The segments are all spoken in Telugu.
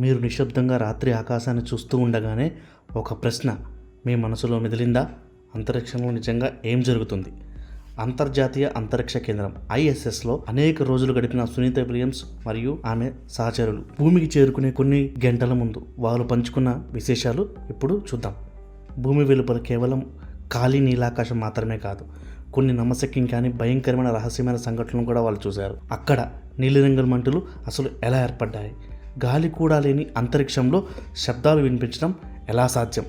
మీరు నిశ్శబ్దంగా రాత్రి ఆకాశాన్ని చూస్తూ ఉండగానే ఒక ప్రశ్న మీ మనసులో మెదిలిందా? అంతరిక్షంలో నిజంగా ఏం జరుగుతుంది? అంతర్జాతీయ అంతరిక్ష కేంద్రం ఐఎస్ఎస్లో అనేక రోజులు గడిపిన సునీత విలియమ్స్ మరియు ఆమె సహచరులు భూమికి చేరుకునే కొన్ని గంటల ముందు వారు పంచుకున్న విశేషాలు ఇప్పుడు చూద్దాం. భూమి వెలుపల కేవలం ఖాళీ నీలాకాశం మాత్రమే కాదు కొన్ని నమ్మశక్యం కానీ భయంకరమైన రహస్యమైన సంఘటనలు కూడా వాళ్ళు చూశారు. అక్కడ నీలిరంగుల మంటలు అసలు ఎలా ఏర్పడ్డాయి? గాలి కూడా లేని అంతరిక్షంలో శబ్దాలు వినిపించడం ఎలా సాధ్యం?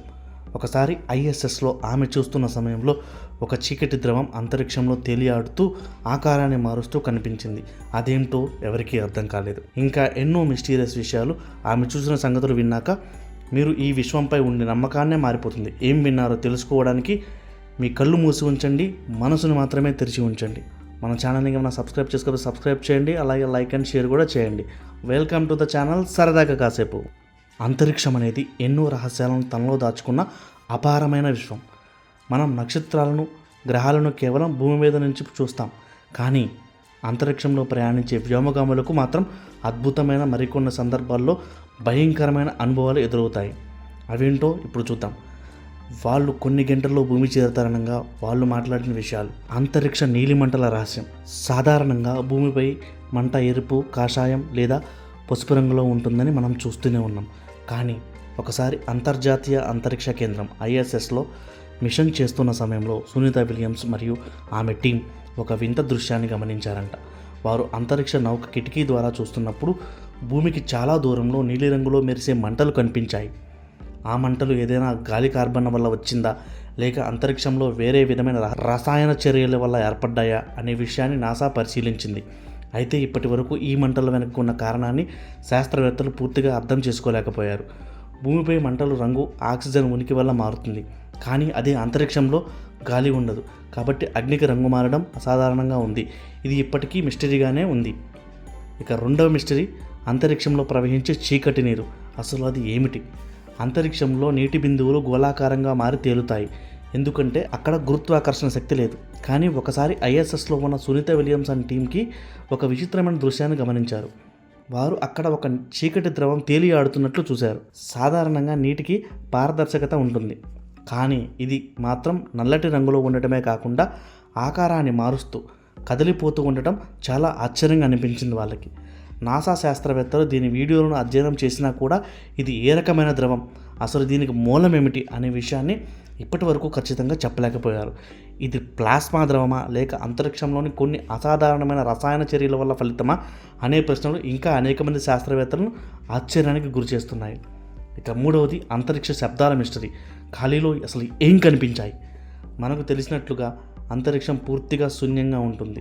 ఒకసారి ఐఎస్ఎస్లో ఆమె చూస్తున్న సమయంలో ఒక చీకటి ద్రవం అంతరిక్షంలో తేలియాడుతూ ఆకారాన్ని మారుస్తూ కనిపించింది. అదేంటో ఎవరికీ అర్థం కాలేదు. ఇంకా ఎన్నో మిస్టీరియస్ విషయాలు ఆమె చూసిన సంగతులు విన్నాక మీరు ఈ విశ్వంపై ఉండే నమ్మకాన్నే మారిపోతుంది. ఏం విన్నారో తెలుసుకోవడానికి మీ కళ్ళు మూసి ఉంచండి మనసును మాత్రమే తెరిచి ఉంచండి. మన ఛానల్ని ఏమైనా సబ్స్క్రైబ్ చేసుకోకపోతే సబ్స్క్రైబ్ చేయండి అలాగే లైక్ అండ్ షేర్ కూడా చేయండి. వెల్కమ్ టు ద ఛానల్ సరదాగా కాసేపు. అంతరిక్షం అనేది ఎన్నో రహస్యాలను తనలో దాచుకున్న అపారమైన విశ్వం. మనం నక్షత్రాలను గ్రహాలను కేవలం భూమి మీద నుంచి చూస్తాం. కానీ అంతరిక్షంలో ప్రయాణించే వ్యోమగాములకు మాత్రం అద్భుతమైన మరికొన్ని సందర్భాల్లో భయంకరమైన అనుభవాలు ఎదురవుతాయి. అవేంటో ఇప్పుడు చూద్దాం. వాళ్ళు కొన్ని గంటల్లో భూమి చేరుతారనగా వాళ్ళు మాట్లాడిన విషయాలు. అంతరిక్ష నీలిమంటల రహస్యం. సాధారణంగా భూమిపై మంట ఎరుపు కాషాయం లేదా పసుపు రంగులో ఉంటుందని మనం చూస్తూనే ఉన్నాం. కానీ ఒకసారి అంతర్జాతీయ అంతరిక్ష కేంద్రం ఐఎస్ఎస్లో మిషన్ చేస్తున్న సమయంలో సునీత విలియమ్స్ మరియు ఆమె టీం ఒక వింత దృశ్యాన్ని గమనించారంట. వారు అంతరిక్ష నౌక కిటికీ ద్వారా చూస్తున్నప్పుడు భూమికి చాలా దూరంలో నీలిరంగులో మెరిసే మంటలు కనిపించాయి. ఆ మంటలు ఏదైనా గాలి కార్బన్ వల్ల వచ్చిందా? లేక అంతరిక్షంలో వేరే విధమైన రసాయన చర్యల వల్ల ఏర్పడ్డాయా? అనే విషయాన్ని నాసా పరిశీలించింది. అయితే ఇప్పటి వరకు ఈ మంటల వెనుక ఉన్న కారణాన్ని శాస్త్రవేత్తలు పూర్తిగా అర్థం చేసుకోలేకపోయారు. భూమిపై మంటలు రంగు ఆక్సిజన్ ఉనికి వల్ల మారుతుంది. కానీ అదే అంతరిక్షంలో గాలి ఉండదు. కాబట్టి అగ్నికి రంగు మారడం అసాధారణంగా ఉంది. ఇది ఇప్పటికీ మిస్టరీగానే ఉంది. ఇక రెండవ మిస్టరీ అంతరిక్షంలో ప్రవహించే చీకటి నీరు. అసలు అది ఏమిటి? అంతరిక్షంలో నీటి బిందువులు గోళాకారంగా మారి తేలుతాయి. ఎందుకంటే అక్కడ గురుత్వాకర్షణ శక్తి లేదు. కానీ ఒకసారి ఐఎస్ఎస్లో ఉన్న సునీత విలియమ్స్ అనే టీంకి ఒక విచిత్రమైన దృశ్యాన్ని గమనించారు. వారు అక్కడ ఒక చీకటి ద్రవం తేలి ఆడుతున్నట్లు చూశారు. సాధారణంగా నీటికి పారదర్శకత ఉంటుంది. కానీ ఇది మాత్రం నల్లటి రంగులో ఉండటమే కాకుండా ఆకారాన్ని మారుస్తూ కదిలిపోతూ ఉండటం చాలా ఆశ్చర్యంగా అనిపించింది వాళ్ళకి. నాసా శాస్త్రవేత్తలు దీని వీడియోలను అధ్యయనం చేసినా కూడా ఇది ఏ రకమైన ద్రవం? అసలు దీనికి మూలం ఏమిటి అనే విషయాన్ని ఇప్పటి వరకు ఖచ్చితంగా చెప్పలేకపోయారు. ఇది ప్లాస్మా ద్రవమా? లేక అంతరిక్షంలోని కొన్ని అసాధారణమైన రసాయన చర్యల వల్ల ఫలితమా? అనే ప్రశ్నలు ఇంకా అనేక మంది శాస్త్రవేత్తలను ఆశ్చర్యానికి గురి చేస్తున్నాయి. ఇక మూడవది అంతరిక్ష శబ్దాల మిస్టరీ. ఖాళీలో అసలు ఏం కనిపించాయి? మనకు తెలిసినట్లుగా అంతరిక్షం పూర్తిగా శూన్యంగా ఉంటుంది.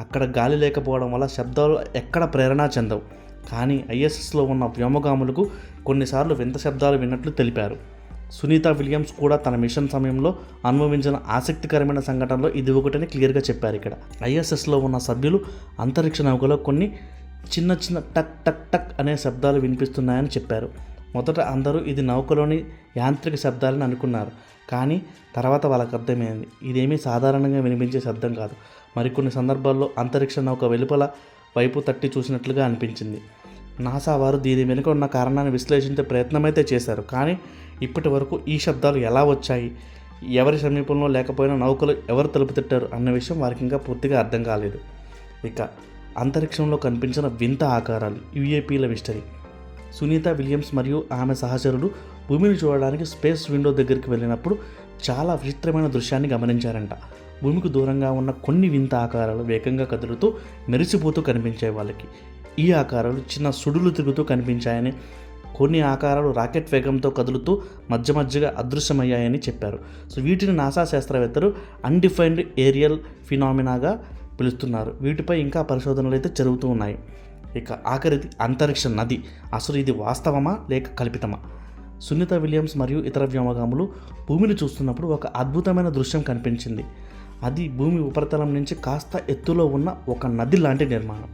అక్కడ గాలి లేకపోవడం వల్ల శబ్దాలు ఎక్కడ ప్రేరణ చెందవు. కానీ ఐఎస్ఎస్లో ఉన్న వ్యోమగాములకు కొన్నిసార్లు వింత శబ్దాలు విన్నట్లు తెలిపారు. సునీత విలియమ్స్ కూడా తన మిషన్ సమయంలో అనుభవించిన ఆసక్తికరమైన సంఘటనలో ఇది ఒకటని క్లియర్గా చెప్పారు ఇక్కడ. ఐఎస్ఎస్లో ఉన్న సభ్యులు అంతరిక్ష నౌకలో కొన్ని చిన్న చిన్న టక్ టక్ టక్ అనే శబ్దాలు వినిపిస్తున్నాయని చెప్పారు. మొదట అందరూ ఇది నౌకలోని యాంత్రిక శబ్దాలని అనుకున్నారు. కానీ తర్వాత వాళ్ళకు అర్థమైంది. ఇదేమీ సాధారణంగా వినిపించే శబ్దం కాదు. మరికొన్ని సందర్భాల్లో అంతరిక్ష నౌక వెలుపల వైపు తట్టి చూసినట్లుగా అనిపించింది. నాసా వారు దీని వెనుక ఉన్న కారణాన్ని విశ్లేషించే ప్రయత్నమైతే చేశారు. కానీ ఇప్పటి వరకు ఈ శబ్దాలు ఎలా వచ్చాయి? ఎవరి సమీపంలో లేకపోయినా నౌకలు ఎవరు తలుపు తిట్టారు అన్న విషయం వారికి ఇంకా పూర్తిగా అర్థం కాలేదు. ఇక అంతరిక్షంలో కనిపించిన వింత ఆకారాలు యుఏపీల మిస్టరీ. సునీత విలియమ్స్ మరియు ఆమె సహచరులు భూమిని చూడడానికి స్పేస్ విండో దగ్గరికి వెళ్ళినప్పుడు చాలా విచిత్రమైన దృశ్యాన్ని గమనించారంట. భూమికి దూరంగా ఉన్న కొన్ని వింత ఆకారాలు వేగంగా కదులుతూ మెరిసిపోతూ కనిపించాయి వాళ్ళకి. ఈ ఆకారాలు చిన్న సుడులు తిరుగుతూ కనిపించాయని కొన్ని ఆకారాలు రాకెట్ వేగంతో కదులుతూ మధ్య మధ్యగా అదృశ్యమయ్యాయని చెప్పారు. సో వీటిని నాసా శాస్త్రవేత్తలు అన్డిఫైన్డ్ ఏరియల్ ఫినామినాగా పిలుస్తున్నారు. వీటిపై ఇంకా పరిశోధనలు అయితే జరుగుతూ ఉన్నాయి. ఇక ఆఖరిది అంతరిక్ష నది. అసలు ఇది వాస్తవమా? లేక కల్పితమా? సునీత విలియమ్స్ మరియు ఇతర వ్యోమగాములు భూమిని చూస్తున్నప్పుడు ఒక అద్భుతమైన దృశ్యం కనిపించింది. అది భూమి ఉపరితలం నుంచి కాస్త ఎత్తులో ఉన్న ఒక నది లాంటి నిర్మాణం.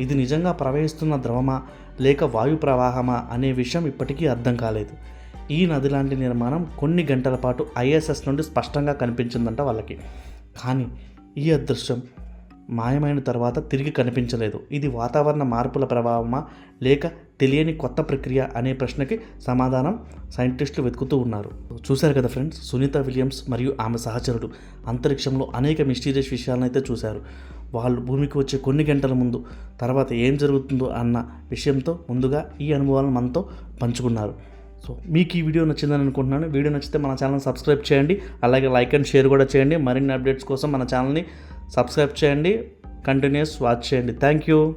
ఇది నిజంగా ప్రవహిస్తున్న ద్రవమా? లేక వాయు ప్రవాహమా? అనే విషయం ఇప్పటికీ అర్థం కాలేదు. ఈ నది లాంటి నిర్మాణం కొన్ని గంటల పాటు ఐఎస్ఎస్ నుండి స్పష్టంగా కనిపించిందంట వాళ్ళకి. కానీ ఈ అదృశ్యం మాయమైన తర్వాత తిరిగి కనిపించలేదు. ఇది వాతావరణ మార్పుల ప్రభావమా లేక తెలియని కొత్త ప్రక్రియ అనే ప్రశ్నకి సమాధానం సైంటిస్టులు వెతుకుతూ ఉన్నారు. చూశారు కదా ఫ్రెండ్స్ సునీత విలియమ్స్ మరియు ఆమె సహచరుడు అంతరిక్షంలో అనేక మిస్టీరియస్ విషయాలను అయితే చూశారు. వాళ్ళు భూమికి వచ్చే కొన్ని గంటల ముందు తర్వాత ఏం జరుగుతుందో అన్న విషయంతో ముందుగా ఈ అనుభవాలను మనతో పంచుకున్నారు. సో మీకు ఈ వీడియో నచ్చిందని అనుకుంటున్నాను. వీడియో నచ్చితే మన ఛానల్ సబ్స్క్రైబ్ చేయండి. అలాగే లైక్ అండ్ షేర్ కూడా చేయండి. మరిన్ని అప్డేట్స్ కోసం మన ఛానల్ని సబ్స్క్రైబ్ చేయండి. కంటిన్యూస్ వాచ్ చేయండి. Thank you.